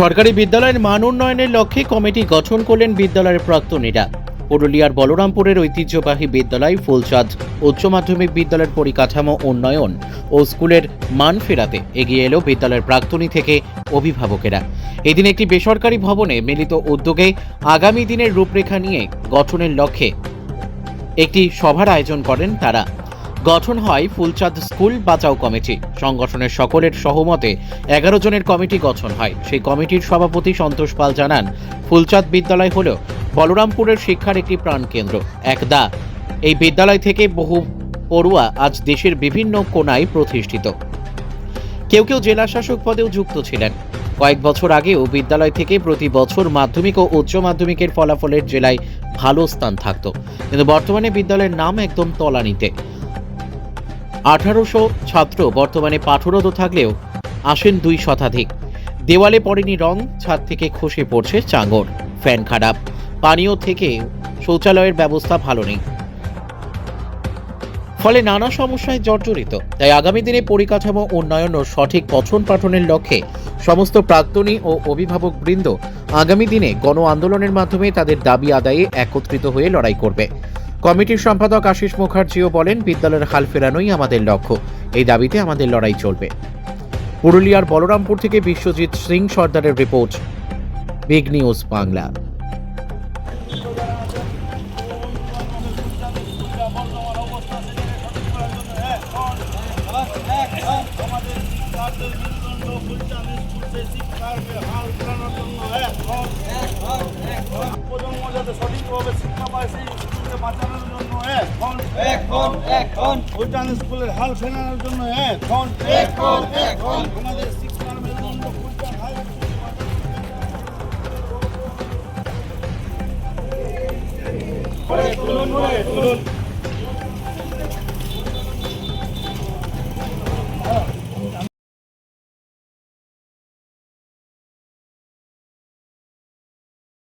সরকারি বিদ্যালয়ের মান উন্নয়নের লক্ষ্যে কমিটি গঠন করলেন বিদ্যালয়ের প্রাক্তনীরা। পুরুলিয়ার বলরামপুরের ঐতিহ্যবাহী বিদ্যালয় ফুলচাঁদ উচ্চ মাধ্যমিক বিদ্যালয়ের পরিকাঠামো উন্নয়ন ও স্কুলের মান ফেরাতে এগিয়ে এলো বিদ্যালয়ের প্রাক্তনী থেকে অভিভাবকেরা। এদিন একটি বেসরকারি ভবনে মিলিত উদ্যোগে আগামী দিনের রূপরেখা নিয়ে গঠনের লক্ষ্যে একটি সভার আয়োজন করেন তারা। গঠন হয় ফুলচাঁদ স্কুল বাঁচাও কমিটি। সংগঠনের সকলের সহমতে এগারো জনের কমিটি গঠন হয়। সেই কমিটির সভাপতি সন্তোষ পাল জানান, ফুলচাঁদ বিদ্যালয় হল বলরামপুরের শিক্ষার একটি প্রাণকেন্দ্র একদা, এই বিদ্যালয় থেকে বহু পড়ুয়া আজ দেশের বিভিন্ন কোনায় প্রতিষ্ঠিত। কেউ কেউ জেলা শাসক পদেও যুক্ত ছিলেন। কয়েক বছর আগেও বিদ্যালয় থেকে প্রতি বছর মাধ্যমিক ও উচ্চ মাধ্যমিকের ফলাফলের জেলায় ভালো স্থান থাকতো। কিন্তু বর্তমানে বিদ্যালয়ের নাম একদম তলানিতে। আঠারোশো ছাত্র বর্তমানে পাঠরত থাকলেও আসেন দুই শতাধিক। দেওয়ালে পড়েনি রং, ছাদ থেকে খসে পড়ছে চাঙর। ফ্যান খারাপ। পানীয় থেকে শৌচালয়ের ব্যবস্থা ভালো নেই। ফলে নানা সমস্যায় জর্জরিত। তাই আগামী দিনে পরিকাঠামো উন্নয়ন ও সঠিক পঠন পাঠনের লক্ষ্যে সমস্ত প্রাক্তনী ও অভিভাবক বৃন্দ আগামী দিনে গণ আন্দোলনের মাধ্যমে তাদের দাবি আদায়ে একত্রিত হয়ে লড়াই করবে। কমিটির সম্পাদক আশিস মুখার্জিও বলেন, বিদ্যালয়ের হাল ফেরানোই আমাদের লক্ষ্য। এই দাবিতে আমাদের লড়াই চলবে। পুরুলিয়ার বলরামপুর থেকে বিশ্বজিৎ সিং সর্দারের রিপোর্ট। Big news Bangla. যাতে সঠিকভাবে শিক্ষা পায় সেই স্কুলকে বাঁচানোর জন্য এখন এখন এখন ফুলচাঁদ স্কুলের হাল ফেরানোর জন্য এখন এখন এখন আমাদের শিক্ষার মেরুদণ্ড ফুলচাঁদ হাই জন্য। তুলুন তুলুন।